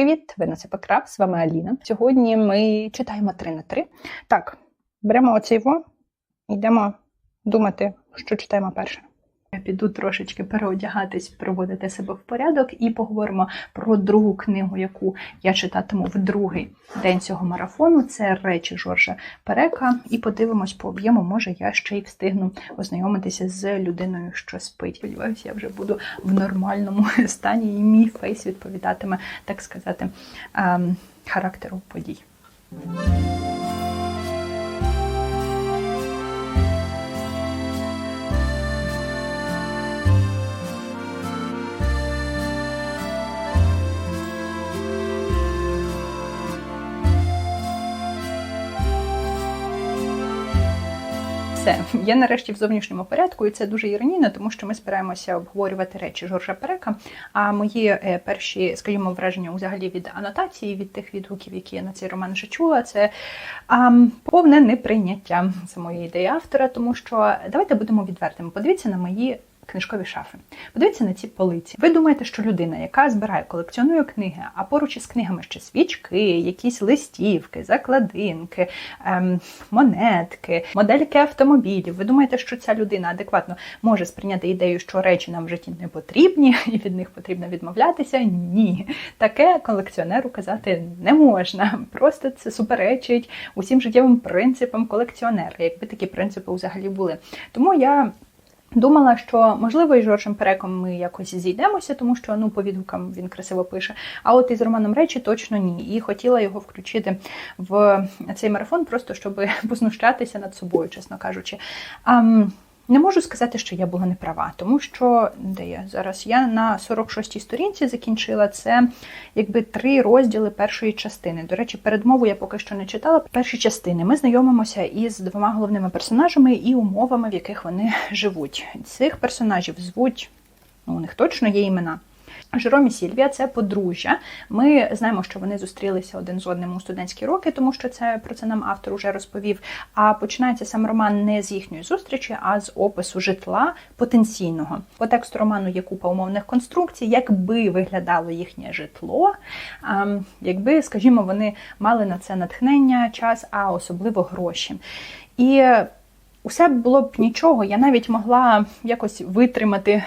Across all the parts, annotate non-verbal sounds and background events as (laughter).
Привіт! Ви на Сепакраб, з вами Аліна. Сьогодні ми читаємо 3 на 3. Так, беремо оцей во, йдемо думати, що читаємо перше. Я піду трошечки переодягатись, приводити себе в порядок і поговоримо про другу книгу, яку я читатиму в другий день цього марафону. Це речі Жоржа Перека. І подивимось по об'єму, може я ще й встигну ознайомитися з людиною, що спить. Сподіваюся, я вже буду в нормальному (laughs) стані, і мій фейс відповідатиме, так сказати, ем, характеру подій. Все, я нарешті в зовнішньому порядку, і це дуже іронійно, тому що ми збираємося обговорювати речі Жоржа Перека. А мої е, перші, скажімо, враження взагалі від анотації, від тих відгуків, які я на цей роман вже чула, це а, повне неприйняття самої ідеї автора, тому що давайте будемо відвертими. Подивіться на мої книжкові шафи. Подивіться на ці полиці. Ви думаєте, що людина, яка збирає, колекціонує книги, а поруч із книгами ще свічки, якісь листівки, закладинки, ем, монетки, модельки автомобілів. Ви думаєте, що ця людина адекватно може сприйняти ідею, що речі нам в житті не потрібні, і від них потрібно відмовлятися? Ні. Таке колекціонеру казати не можна. Просто це суперечить усім життєвим принципам колекціонера, якби такі принципи взагалі були. Тому я. Думала, що можливо із Жоржем Переком ми якось зійдемося, тому що ну по відгукам він красиво пише. А от із Романом Речі точно ні. І хотіла його включити в цей марафон, просто щоб (laughs) познущатися над собою, чесно кажучи. А, не можу сказати, що я була неправа, тому що де я зараз? Я на 46-й сторінці закінчила це якби три розділи першої частини. До речі, передмову я поки що не читала. Перші частини ми знайомимося із двома головними персонажами і умовами, в яких вони (laughs) живуть. Цих персонажів звуть, ну у них точно є імена. Жером і Сільвія це подружжя. Ми знаємо, що вони зустрілися один з одним у студентські роки, тому що це про це нам автор уже розповів. А починається сам роман не з їхньої зустрічі, а з опису житла потенційного. По тексту роману є купа умовних конструкцій, якби виглядало їхнє житло, якби, скажімо, вони мали на це натхнення, час, а особливо гроші. І Усе було б нічого, я навіть могла якось витримати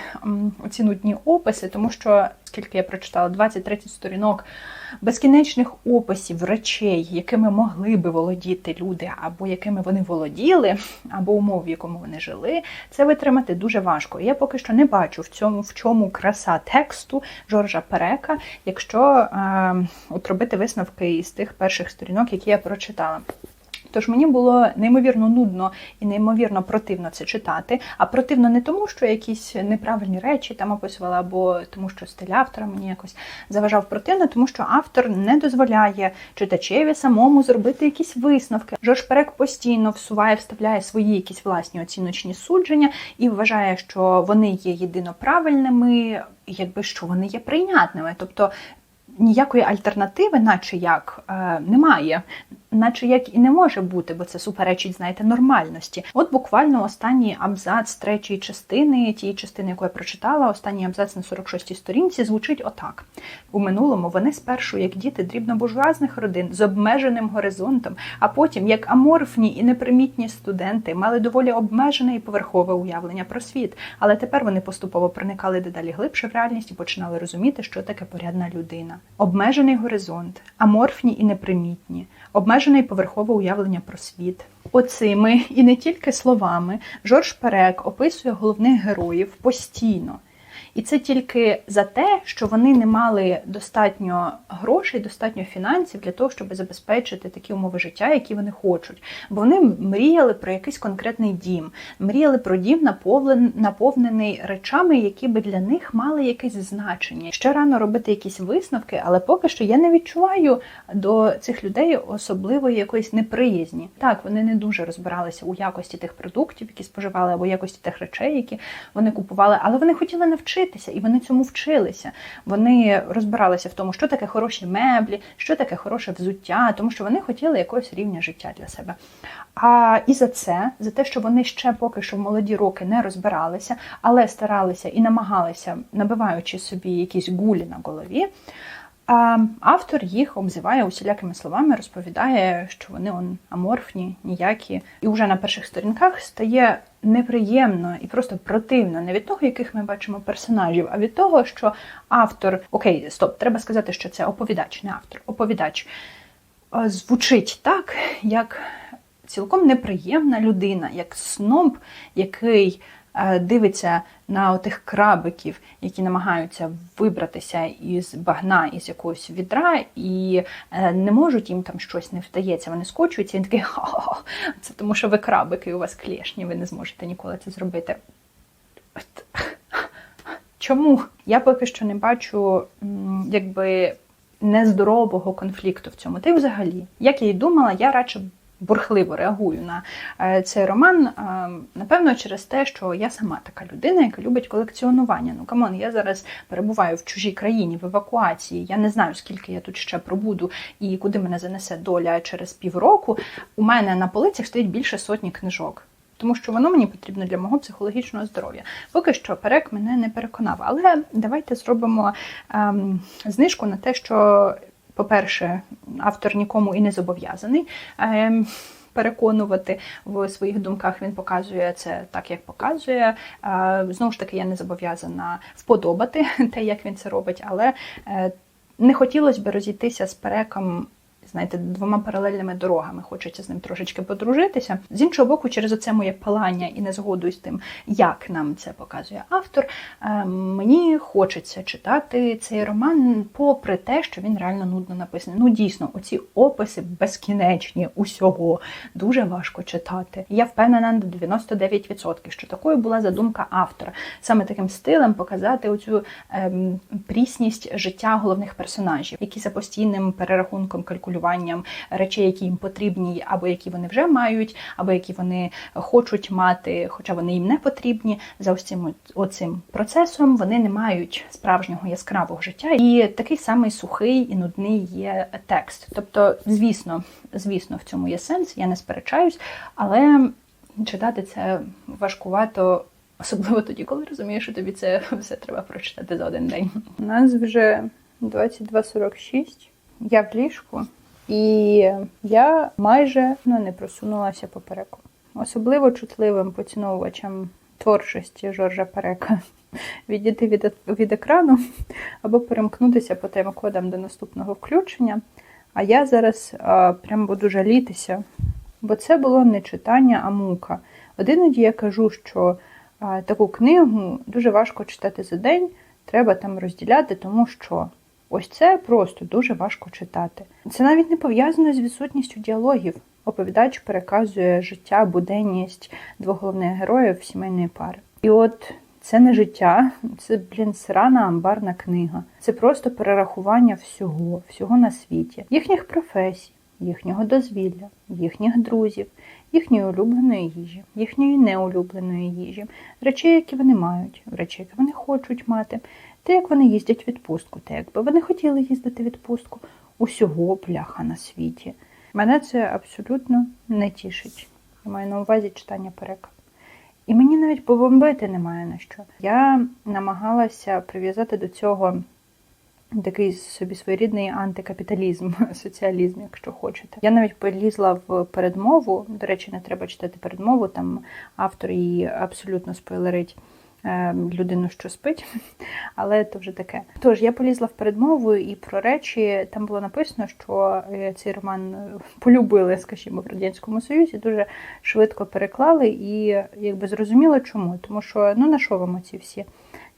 оці нудні описи, тому що, скільки я прочитала, 20-30 сторінок безкінечних описів речей, якими могли би володіти люди, або якими вони володіли, або умов, в якому вони жили, це витримати дуже важко. Я поки що не бачу в цьому в чому краса тексту Жоржа Перека, якщо е, от робити висновки із тих перших сторінок, які я прочитала. Тож мені було неймовірно нудно і неймовірно противно це читати. А противно не тому, що якісь неправильні речі там описувала, або тому, що стиль автора мені якось заважав противно, тому що автор не дозволяє читачеві самому зробити якісь висновки. Жорж Перек постійно всуває, вставляє свої якісь власні оціночні судження і вважає, що вони є єдино правильними, якби що вони є прийнятними. Тобто ніякої альтернативи, наче як, е, немає наче як і не може бути, бо це суперечить, знаєте, нормальності. От буквально останній абзац третьої частини, тієї частини, яку я прочитала, останній абзац на 46-й сторінці, звучить отак: у минулому вони спершу, як діти дрібнобуржуазних родин з обмеженим горизонтом, а потім, як аморфні і непримітні студенти, мали доволі обмежене і поверхове уявлення про світ. Але тепер вони поступово проникали дедалі глибше в реальність і починали розуміти, що таке порядна людина. Обмежений горизонт, аморфні і непримітні, обмежений обмежене і поверхове уявлення про світ. Оцими і не тільки словами Жорж Перек описує головних героїв постійно. І це тільки за те, що вони не мали достатньо грошей, достатньо фінансів для того, щоб забезпечити такі умови життя, які вони хочуть. Бо вони мріяли про якийсь конкретний дім, мріяли про дім, наповнений речами, які би для них мали якесь значення. Ще рано робити якісь висновки, але поки що я не відчуваю до цих людей особливої якоїсь неприязні. Так, вони не дуже розбиралися у якості тих продуктів, які споживали, або якості тих речей, які вони купували, але вони хотіли навчити вчитися, і вони цьому вчилися. Вони розбиралися в тому, що таке хороші меблі, що таке хороше взуття, тому що вони хотіли якогось рівня життя для себе. А і за це, за те, що вони ще поки що в молоді роки не розбиралися, але старалися і намагалися, набиваючи собі якісь гулі на голові. Автор їх обзиває усілякими словами, розповідає, що вони он аморфні, ніякі, і вже на перших сторінках стає неприємно і просто противно не від того, яких ми бачимо персонажів, а від того, що автор окей, стоп, треба сказати, що це оповідач, не автор. Оповідач звучить так, як цілком неприємна людина, як сноб, який дивиться на отих крабиків, які намагаються вибратися із багна, із якогось відра, і е, не можуть їм там щось не вдається. Вони скочуються і він такий ха-ха, це тому, що ви крабики, у вас клешні, ви не зможете ніколи це зробити. Чому? Я поки що не бачу, якби. Нездорового конфлікту в цьому. Й взагалі, як я й думала, я радше бурхливо реагую на е, цей роман. Е, напевно, через те, що я сама така людина, яка любить колекціонування. Ну камон, я зараз перебуваю в чужій країні, в евакуації. Я не знаю, скільки я тут ще пробуду і куди мене занесе доля через півроку. У мене на полицях стоїть більше сотні книжок. Тому що воно мені потрібно для мого психологічного здоров'я. Поки що перек мене не переконав. Але давайте зробимо ем, знижку на те, що по-перше, автор нікому і не зобов'язаний. Ем, переконувати в своїх думках він показує це так, як показує. Е, знову ж таки, я не зобов'язана вподобати (laughs) те, як він це робить, але е, не хотілося б розійтися з переком знаєте, двома паралельними дорогами. Хочеться з ним трошечки подружитися. З іншого боку, через оце моє палання і незгоду з тим, як нам це показує автор. Е, мені хочеться читати цей роман, попри те, що він реально нудно написаний. Ну, дійсно, оці описи безкінечні усього дуже важко читати. Я впевнена на 99%, що такою була задумка автора. Саме таким стилем показати оцю ем, прісність життя головних персонажів, які за постійним перерахунком калькулювання споживанням речей, які їм потрібні, або які вони вже мають, або які вони хочуть мати, хоча вони їм не потрібні. За ось цим оцим процесом вони не мають справжнього яскравого життя. І такий самий сухий і нудний є текст. Тобто, звісно, звісно, в цьому є сенс, я не сперечаюсь, але читати це важкувато. Особливо тоді, коли розумієш, що тобі це все треба прочитати за один день. У нас вже 22.46. Я в ліжку. І я майже ну, не просунулася попереку. Особливо чутливим поціновувачем творчості Жоржа Перека (laughs) відійти від від екрану або перемкнутися по тайм-кодам до наступного включення. А я зараз а, прям буду жалітися, бо це було не читання, а мука. Один я кажу, що а, таку книгу дуже важко читати за день, треба там розділяти, тому що. Ось це просто дуже важко читати. Це навіть не пов'язано з відсутністю діалогів. Оповідач переказує життя, буденність двох головних героїв сімейної пари. І от це не життя, це, блін, срана амбарна книга. Це просто перерахування всього, всього на світі, їхніх професій, їхнього дозвілля, їхніх друзів, їхньої улюбленої їжі, їхньої неулюбленої їжі, речей, які вони мають, речей, які вони хочуть мати, те, як вони їздять в відпустку, те, якби вони хотіли їздити відпустку, усього пляха на світі. Мене це абсолютно не тішить. Я маю на увазі читання переклад. І мені навіть побомбити немає на що. Я намагалася прив'язати до цього такий собі своєрідний антикапіталізм, (laughs) соціалізм, якщо хочете. Я навіть полізла в передмову. До речі, не треба читати передмову, там автор її абсолютно спойлерить. Ем, людину, що спить, (laughs) але то вже таке. Тож я полізла в передмову і про речі. Там було написано, що е, цей роман полюбили, скажімо, в радянському союзі, дуже швидко переклали, і якби зрозуміло, чому, тому що ну на що вам ці всі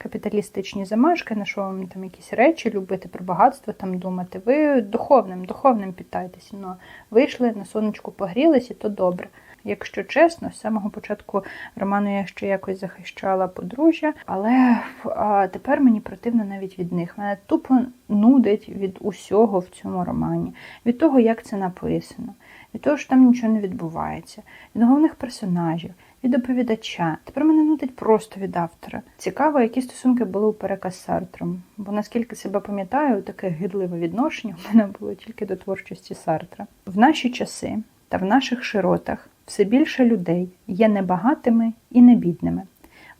капіталістичні замашки, на що вам там якісь речі любити про багатство там думати. Ви духовним, духовним питаєтеся. Ну вийшли на сонечку, погрілися, то добре. Якщо чесно, з самого початку роману я ще якось захищала подружжя, але а, тепер мені противно навіть від них. Мене тупо нудить від усього в цьому романі, від того, як це написано, від того, що там нічого не відбувається, від головних персонажів, від оповідача. Тепер мене нудить просто від автора. Цікаво, які стосунки були у Перека з Сартром, бо наскільки себе пам'ятаю, таке гидливе відношення у мене було тільки до творчості Сартра. В наші часи та в наших широтах. Все більше людей є небагатими і небідними.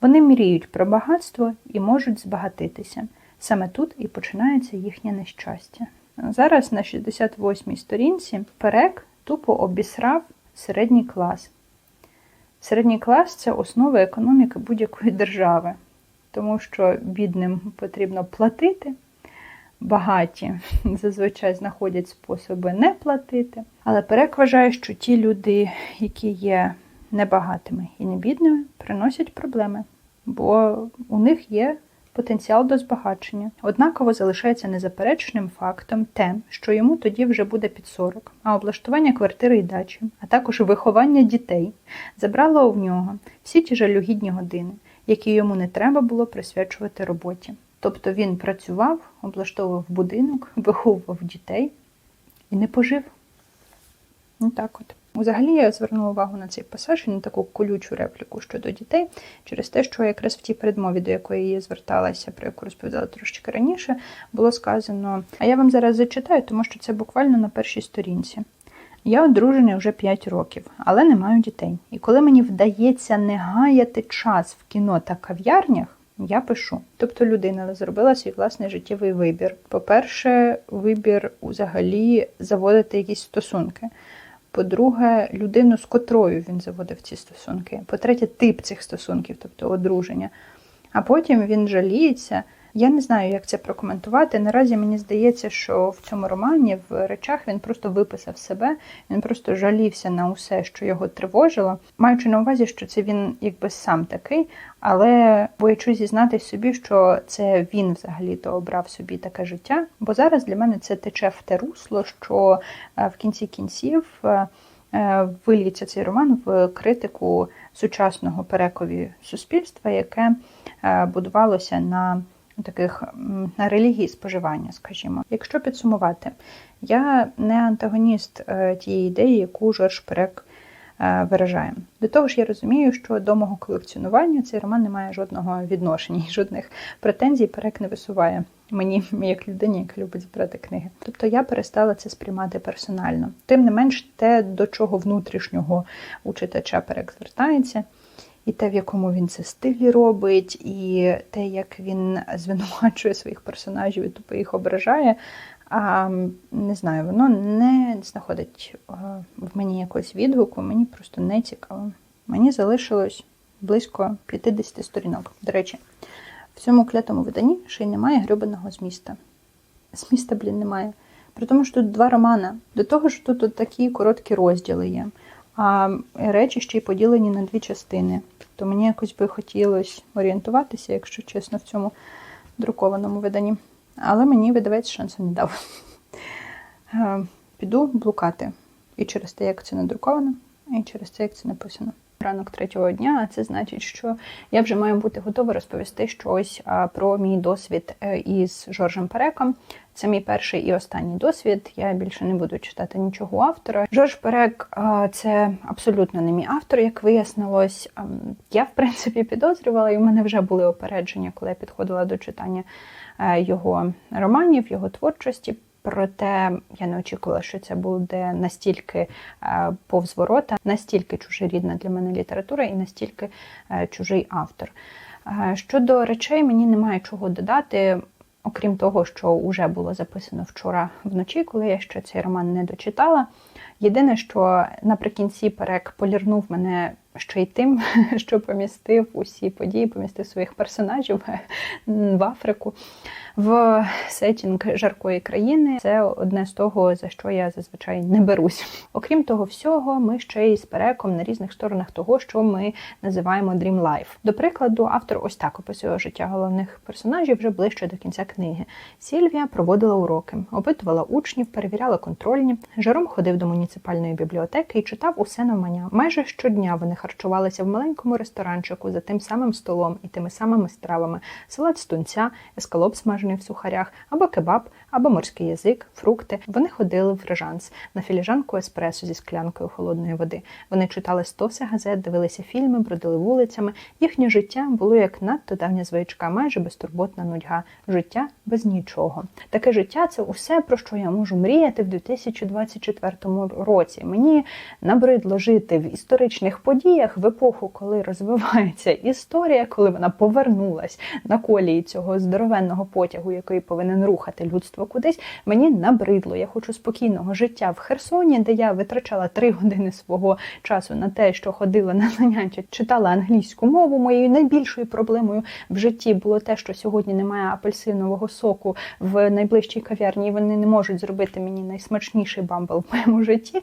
Вони мріють про багатство і можуть збагатитися. Саме тут і починається їхнє нещастя. Зараз на 68-й сторінці Перек тупо обісрав середній клас. Середній клас це основа економіки будь-якої держави, тому що бідним потрібно платити, багаті (laughs) зазвичай знаходять способи не платити. Але Перек вважає, що ті люди, які є небагатими і не бідними, приносять проблеми, бо у них є потенціал до збагачення. Однаково залишається незаперечним фактом те, що йому тоді вже буде під 40, а облаштування квартири і дачі, а також виховання дітей забрало в нього всі ті жалюгідні години, які йому не треба було присвячувати роботі. Тобто він працював, облаштовував будинок, виховував дітей і не пожив. Ну так от. Взагалі я звернула увагу на цей пасаж і на таку колючу репліку щодо дітей, через те, що якраз в тій передмові, до якої я зверталася, про яку розповідала трошки раніше, було сказано. А я вам зараз зачитаю, тому що це буквально на першій сторінці. Я одружений вже 5 років, але не маю дітей. І коли мені вдається не гаяти час в кіно та кав'ярнях, я пишу. Тобто людина зробила свій власний життєвий вибір. По-перше, вибір взагалі заводити якісь стосунки. По-друге, людину, з котрою він заводив ці стосунки. По-третє, тип цих стосунків, тобто одруження. А потім він жаліється. Я не знаю, як це прокоментувати. Наразі мені здається, що в цьому романі в речах він просто виписав себе, він просто жалівся на усе, що його тривожило, маючи на увазі, що це він якби сам такий, але боячусь зізнатись собі, що це він взагалі-то обрав собі таке життя. Бо зараз для мене це тече в те русло, що в кінці кінців. Виліється цей роман в критику сучасного перекові суспільства, яке будувалося на таких на релігії споживання, скажімо. Якщо підсумувати, я не антагоніст е, тієї ідеї, яку Жорж Перек е, виражає. До того ж, я розумію, що до мого колекціонування цей роман не має жодного відношення, жодних претензій Перек не висуває мені, (laughs) як людині, яка любить збирати книги. Тобто я перестала це сприймати персонально. Тим не менш, те, до чого внутрішнього у читача Перек звертається і те, в якому він це стилі робить, і те, як він звинувачує своїх персонажів і тупо їх ображає. А не знаю, воно не знаходить в мені якогось відгуку, мені просто не цікаво. Мені залишилось близько 50 сторінок. До речі, в цьому клятому виданні ще й немає грюбаного зміста. Зміста, блін, немає. При тому, що тут два романа. До того ж, тут такі короткі розділи є. А речі ще й поділені на дві частини. Тобто мені якось би хотілося орієнтуватися, якщо чесно, в цьому друкованому виданні. Але мені видавець шансу не дав. Е, піду блукати. І через те, як це надруковано, і через те, як це написано. Ранок третього дня, а це значить, що я вже маю бути готова розповісти щось про мій досвід е, із Жоржем Переком. Це мій перший і останній досвід. Я більше не буду читати нічого автора. Жорж Перек це абсолютно не мій автор, як вияснилось. Я, в принципі, підозрювала, і в мене вже були опередження, коли я підходила до читання е, його романів, його творчості. Проте я не очікувала, що це буде настільки е, повзворота, настільки чужорідна для мене література і настільки е, чужий автор. Щодо речей, мені немає чого додати. Окрім того, що вже було записано вчора вночі, коли я ще цей роман не дочитала. Єдине, що наприкінці перек полірнув мене ще й тим, (laughs) що помістив усі події, помістив своїх персонажів (laughs) в Африку в сетінг жаркої країни. Це одне з того, за що я зазвичай не берусь. Окрім того всього, ми ще й з переком на різних сторонах того, що ми називаємо Dream Life. До прикладу, автор ось так описує життя головних персонажів вже ближче до кінця книги. Сільвія проводила уроки, опитувала учнів, перевіряла контрольні. Жаром ходив до муніципальної бібліотеки і читав усе навмання. Майже щодня вони харчувалися в маленькому ресторанчику за тим самим столом і тими самими стравами: салат з тунця, ескалоп смажений в сухарях, або кебаб, або морський язик, фрукти. Вони ходили в режанс на філіжанку еспресо зі склянкою холодної води. Вони читали стоси газет, дивилися фільми, бродили вулицями. Їхнє життя було як надто давня звичка, майже безтурботна нудьга. Життя без нічого. Таке життя це усе, про що я можу мріяти в 2024 році. Мені набридло жити в історичних подіях в епоху, коли розвивається історія, коли вона повернулась на колії цього здоровенного потягу потягу, який повинен рухати людство кудись, мені набридло. Я хочу спокійного життя в Херсоні, де я витрачала три години свого часу на те, що ходила на заняття, читала англійську мову. Моєю найбільшою проблемою в житті було те, що сьогодні немає апельсинового соку в найближчій кав'ярні. і Вони не можуть зробити мені найсмачніший бамбл в моєму житті.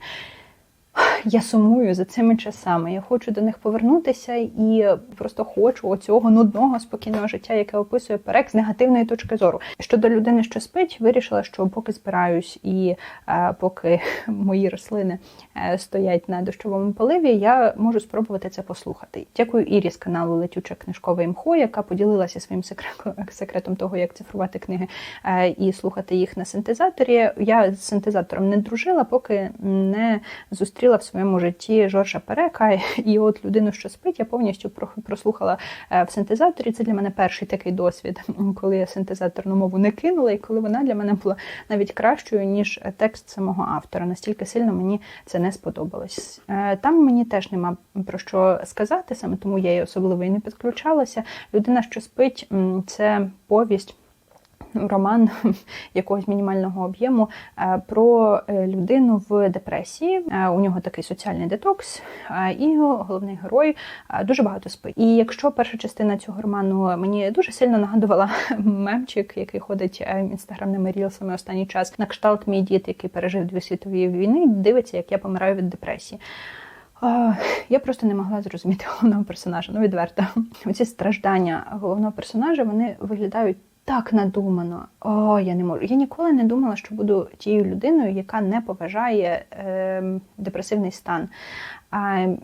Я сумую за цими часами. Я хочу до них повернутися і просто хочу оцього нудного спокійного життя, яке описує перек з негативної точки зору. Щодо людини, що спить, вирішила, що поки збираюсь і е, поки (laughs) мої рослини е, стоять на дощовому поливі, я можу спробувати це послухати. Дякую Ірі з каналу Летюче книжкове імхо, яка поділилася своїм (laughs) секретом того, як цифрувати книги е, і слухати їх на синтезаторі. Я з синтезатором не дружила, поки не зустріла в своєму житті Жоржа Перека. (laughs) І от людину, що спить, я повністю прослухала в синтезаторі. Це для мене перший такий досвід, (laughs) коли я синтезаторну мову не кинула, і коли вона для мене була навіть кращою, ніж текст самого автора. Настільки сильно мені це не сподобалось. Там мені теж нема про що сказати, саме тому я її особливо і не підключалася. Людина, що спить, це повість роман (laughs) якогось мінімального об'єму е, про е, людину в депресії. Е, у нього такий соціальний детокс, і головний герой дуже багато спить. І якщо перша частина цього роману мені дуже сильно нагадувала (laughs) мемчик, який ходить інстаграмними рілсами останній час, на кшталт мій дід, який пережив дві світові війни, дивиться, як я помираю від депресії. Я просто не могла зрозуміти головного персонажа. Ну відверто, оці страждання головного персонажа вони виглядають так надумано. О, я не можу. Я ніколи не думала, що буду тією людиною, яка не поважає е, депресивний стан.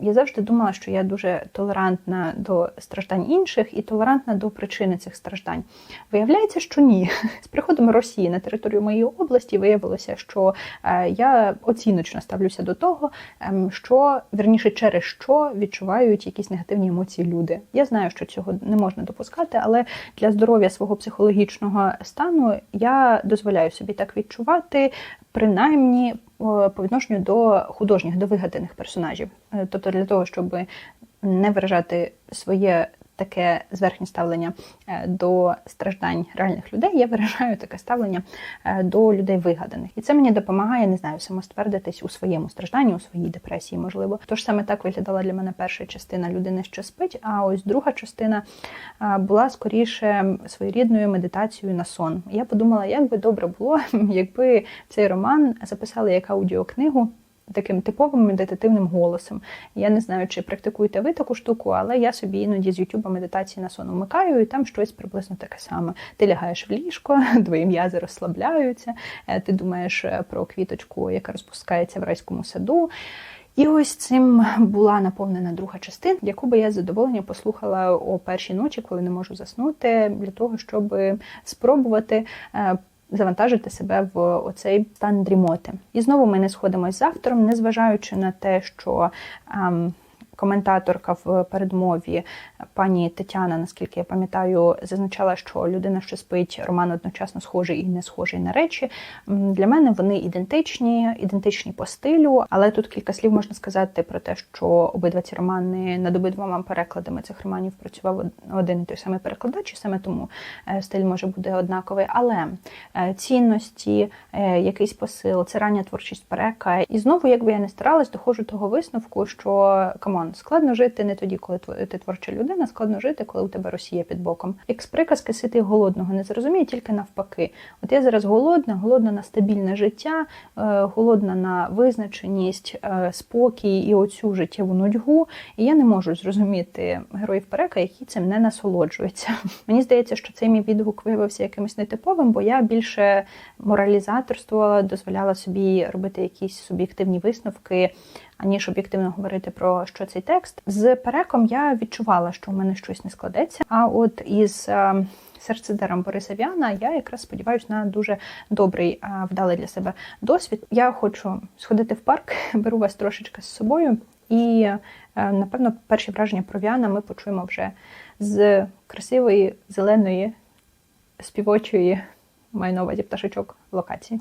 Я завжди думала, що я дуже толерантна до страждань інших і толерантна до причини цих страждань. Виявляється, що ні. З приходом Росії на територію моєї області виявилося, що е, я оціночно ставлюся до того, ем, що верніше через що відчувають якісь негативні емоції люди. Я знаю, що цього не можна допускати, але для здоров'я свого психологічного стану я дозволяю собі так відчувати, принаймні по відношенню до художніх, до вигаданих персонажів. Е, тобто для того, щоб не виражати своє таке зверхнє ставлення е, до страждань реальних людей, я виражаю таке ставлення е, до людей вигаданих. І це мені допомагає, не знаю, самоствердитись у своєму стражданні, у своїй депресії, можливо. Тож саме так виглядала для мене перша частина людини, що спить. А ось друга частина була скоріше своєрідною медитацією на сон. Я подумала, як би добре було, (laughs) якби цей роман записали як аудіокнигу таким типовим медитативним голосом. Я не знаю, чи практикуєте ви таку штуку, але я собі іноді з Ютуба медитації на сон вмикаю, і там щось приблизно таке саме. Ти лягаєш в ліжко, (laughs) твої м'язи розслабляються, е, ти думаєш е, про квіточку, яка розпускається в райському саду. І ось цим була наповнена друга частина, яку би я з задоволенням послухала о першій ночі, коли не можу заснути, для того, щоб спробувати е, завантажити себе в оцей стан дрімоти. І знову ми не сходимося з автором, незважаючи на те, що. Ем, коментаторка в передмові пані Тетяна, наскільки я пам'ятаю, зазначала, що людина, що спить, роман одночасно схожий і не схожий на речі. Для мене вони ідентичні, ідентичні по стилю, але тут кілька слів можна сказати про те, що обидва ці романи над обидвома перекладами цих романів працював один і той самий перекладач, і саме тому е, стиль може бути однаковий. Але е, цінності, е, якийсь посил, це рання творчість перека. І знову, якби я не старалась, доходжу того висновку, що камон. Складно жити не тоді, коли ти творча людина, складно жити, коли у тебе Росія під боком. Як з приказки сити голодного не зрозуміє, тільки навпаки. От я зараз голодна, голодна на стабільне життя, е, голодна на визначеність, е, спокій і оцю життєву нудьгу. І я не можу зрозуміти героїв перека, які цим не насолоджуються. (laughs) Мені здається, що цей мій відгук виявився якимось нетиповим, бо я більше моралізаторствувала, дозволяла собі робити якісь суб'єктивні висновки аніж об'єктивно говорити про що цей текст. З переком я відчувала, що в мене щось не складеться. А от із е, серцедером Бориса Вяна я якраз сподіваюся на дуже добрий, е, вдалий для себе досвід. Я хочу сходити в парк, (laughs) беру вас трошечки з собою, і е, напевно перші враження про Вяна ми почуємо вже з красивої зеленої співочої маю на увазі пташечок локації.